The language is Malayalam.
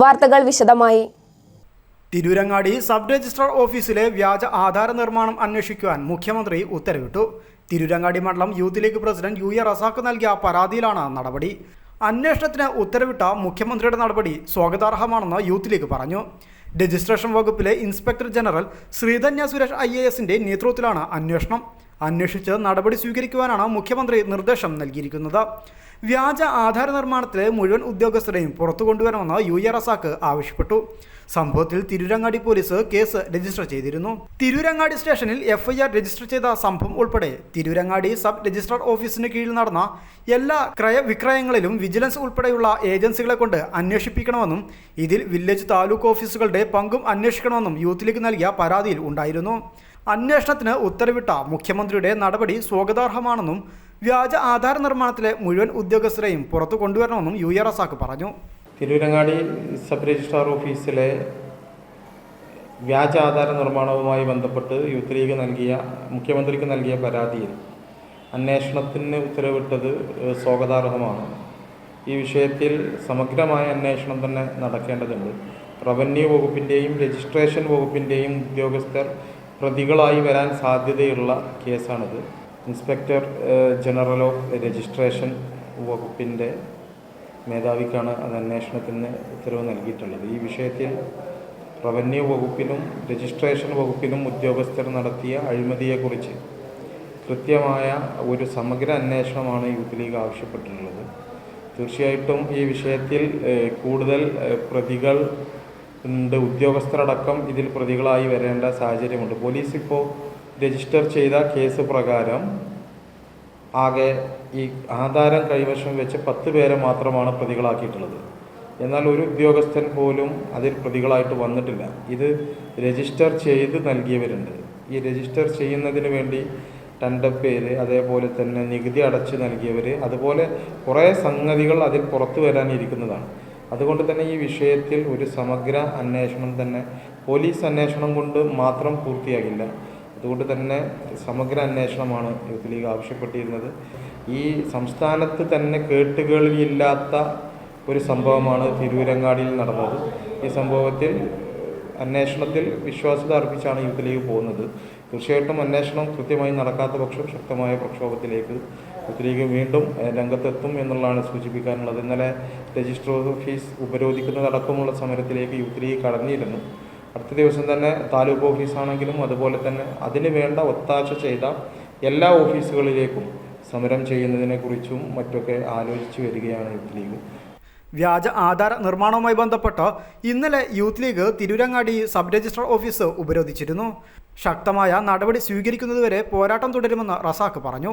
വാർത്തകൾ വിശദമായി. തിരൂരങ്ങാടി സബ് രജിസ്ട്രാർ ഓഫീസിലെ വ്യാജ ആധാര നിർമ്മാണം അന്വേഷിക്കുവാൻ മുഖ്യമന്ത്രി ഉത്തരവിട്ടു. തിരൂരങ്ങാടി മണ്ഡലം youth league president U A Razak നൽകിയ പരാതിയിലാണ് നടപടി. അന്വേഷണത്തിന് ഉത്തരവിട്ട മുഖ്യമന്ത്രിയുടെ നടപടി സ്വാഗതാർഹമാണെന്ന് യൂത്ത് ലീഗ് പറഞ്ഞു. രജിസ്ട്രേഷൻ വകുപ്പിലെ inspector general Sreedhanya Suresh I A എസിന്റെ നേതൃത്വത്തിലാണ് അന്വേഷണം. അന്വേഷിച്ച് നടപടി സ്വീകരിക്കുവാനാണ് മുഖ്യമന്ത്രി നിർദ്ദേശം നൽകിയിരിക്കുന്നത്. വ്യാജ ആധാര നിർമ്മാണത്തിലെ മുഴുവൻ ഉദ്യോഗസ്ഥരെയും പുറത്തു കൊണ്ടുവരണമെന്ന് യു എ റസാക്ക് ആവശ്യപ്പെട്ടു. സംഭവത്തിൽ തിരുരങ്ങാടി പോലീസ് കേസ് രജിസ്റ്റർ ചെയ്തിരുന്നു. തിരുരങ്ങാടി സ്റ്റേഷനിൽ എഫ്ഐആർ രജിസ്റ്റർ ചെയ്ത സംഭവം ഉൾപ്പെടെ തിരൂരങ്ങാടി സബ് രജിസ്ട്രാർ ഓഫീസിന് കീഴിൽ നടന്ന എല്ലാ ക്രയവിക്രയങ്ങളിലും വിജിലൻസ് ഉൾപ്പെടെയുള്ള ഏജൻസികളെ കൊണ്ട് അന്വേഷിപ്പിക്കണമെന്നും ഇതിൽ വില്ലേജ് താലൂക്ക് ഓഫീസുകളുടെ പങ്കും അന്വേഷിക്കണമെന്നും യൂത്ത് ലീഗ് നൽകിയ പരാതിയിൽ ഉണ്ടായിരുന്നു. അന്വേഷണത്തിന് ഉത്തരവിട്ട മുഖ്യമന്ത്രിയുടെ നടപടി സ്വാഗതാർഹമാണെന്നും വ്യാജ ആധാര നിർമ്മാണത്തിലെ മുഴുവൻ ഉദ്യോഗസ്ഥരെയും പുറത്തു കൊണ്ടുവരണമെന്നും യു എ റസാക്ക് പറഞ്ഞു. തിരൂരങ്ങാടി സബ് രജിസ്ട്രാർ ഓഫീസിലെ വ്യാജ ആധാര നിർമ്മാണവുമായി ബന്ധപ്പെട്ട് യൂത്ത് ലീഗ് നൽകിയ മുഖ്യമന്ത്രിക്ക് നൽകിയ പരാതിയിൽ അന്വേഷണത്തിന് ഉത്തരവിട്ടത് സ്വാഗതാർഹമാണ്. ഈ വിഷയത്തിൽ സമഗ്രമായ അന്വേഷണം തന്നെ നടക്കേണ്ടതുണ്ട്. റവന്യൂ വകുപ്പിന്റെയും രജിസ്ട്രേഷൻ വകുപ്പിന്റെയും ഉദ്യോഗസ്ഥർ പ്രതികളായി വരാൻ സാധ്യതയുള്ള കേസാണിത്. ഇൻസ്പെക്ടർ ജനറൽ ഓഫ് രജിസ്ട്രേഷൻ വകുപ്പിന്റെ മേധാവിക്കാണ് അത് അന്വേഷണത്തിന് ഉത്തരവ് നൽകിയിട്ടുള്ളത്. ഈ വിഷയത്തിൽ റവന്യൂ വകുപ്പിനും രജിസ്ട്രേഷൻ വകുപ്പിനും ഉദ്യോഗസ്ഥർ നടത്തിയ അഴിമതിയെക്കുറിച്ച് കൃത്യമായ ഒരു സമഗ്ര അന്വേഷണമാണ് യൂത്ത് ലീഗ് ആവശ്യപ്പെട്ടിട്ടുള്ളത്. തീർച്ചയായിട്ടും ഈ വിഷയത്തിൽ കൂടുതൽ പ്രതികൾ ഉണ്ട് ഉദ്യോഗസ്ഥരടക്കം ഇതിൽ പ്രതികളായി വരേണ്ട സാഹചര്യമുണ്ട്. പോലീസ് ഇപ്പോൾ രജിസ്റ്റർ ചെയ്ത കേസ് പ്രകാരം ആകെ ഈ ആധാരം കൈവശം വെച്ച് പത്ത് പേരെ മാത്രമാണ് പ്രതികളാക്കിയിട്ടുള്ളത്. എന്നാൽ ഒരു ഉദ്യോഗസ്ഥൻ പോലും അതിൽ പ്രതികളായിട്ട് വന്നിട്ടില്ല. ഇത് രജിസ്റ്റർ ചെയ്ത് നൽകിയവരുണ്ട്. ഈ രജിസ്റ്റർ ചെയ്യുന്നതിന് വേണ്ടി രണ്ട് പേര് അതേപോലെ തന്നെ നികുതി അടച്ച് നൽകിയവർ അതുപോലെ കുറേ സംഗതികൾ അതിൽ പുറത്തു വരാനിരിക്കുന്നതാണ്. അതുകൊണ്ട് തന്നെ ഈ വിഷയത്തിൽ ഒരു സമഗ്ര അന്വേഷണം തന്നെ പോലീസ് അന്വേഷണം കൊണ്ട് മാത്രം പൂർത്തിയാകില്ല. അതുകൊണ്ട് തന്നെ സമഗ്ര അന്വേഷണമാണ് യൂത്ത് ലീഗ് ആവശ്യപ്പെട്ടിരുന്നത്. ഈ സംസ്ഥാനത്ത് തന്നെ കേട്ടുകേൾവിയില്ലാത്ത ഒരു സംഭവമാണ് തിരൂരങ്ങാടിയിൽ നടന്നത്. ഈ സംഭവത്തിൽ അന്വേഷണത്തിൽ വിശ്വാസ്യത അർപ്പിച്ചാണ് യൂത്ത് ലീഗ് പോകുന്നത്. തീർച്ചയായിട്ടും അന്വേഷണം കൃത്യമായി നടക്കാത്ത പക്ഷം ശക്തമായ പ്രക്ഷോഭത്തിലേക്ക് ലീഗ് വീണ്ടും രംഗത്തെത്തും എന്നുള്ളതാണ് സൂചിപ്പിക്കാനുള്ളത്. ഇന്നലെ രജിസ്റ്റർ ഓഫീസ് ഉപരോധിക്കുന്നതടക്കമുള്ള സമരത്തിലേക്ക് യൂത്ത് ലീഗ് കടന്നിരുന്നു. അടുത്ത ദിവസം തന്നെ താലൂക്ക് ഓഫീസാണെങ്കിലും അതുപോലെ തന്നെ അതിന് വേണ്ട ഒത്താശ ചെയ്ത എല്ലാ ഓഫീസുകളിലേക്കും സമരം ചെയ്യുന്നതിനെക്കുറിച്ചും മറ്റൊക്കെ ആലോചിച്ചു വരികയാണ് യൂത്ത് ലീഗ്. വ്യാജ ആധാര നിർമ്മാണവുമായി ബന്ധപ്പെട്ട് ഇന്നലെ youth league Tirurangadi sub registrar office ഉപരോധിച്ചിരുന്നു. ശക്തമായ നടപടി സ്വീകരിക്കുന്നതുവരെ പോരാട്ടം തുടരുമെന്ന് റസാഖ് പറഞ്ഞു.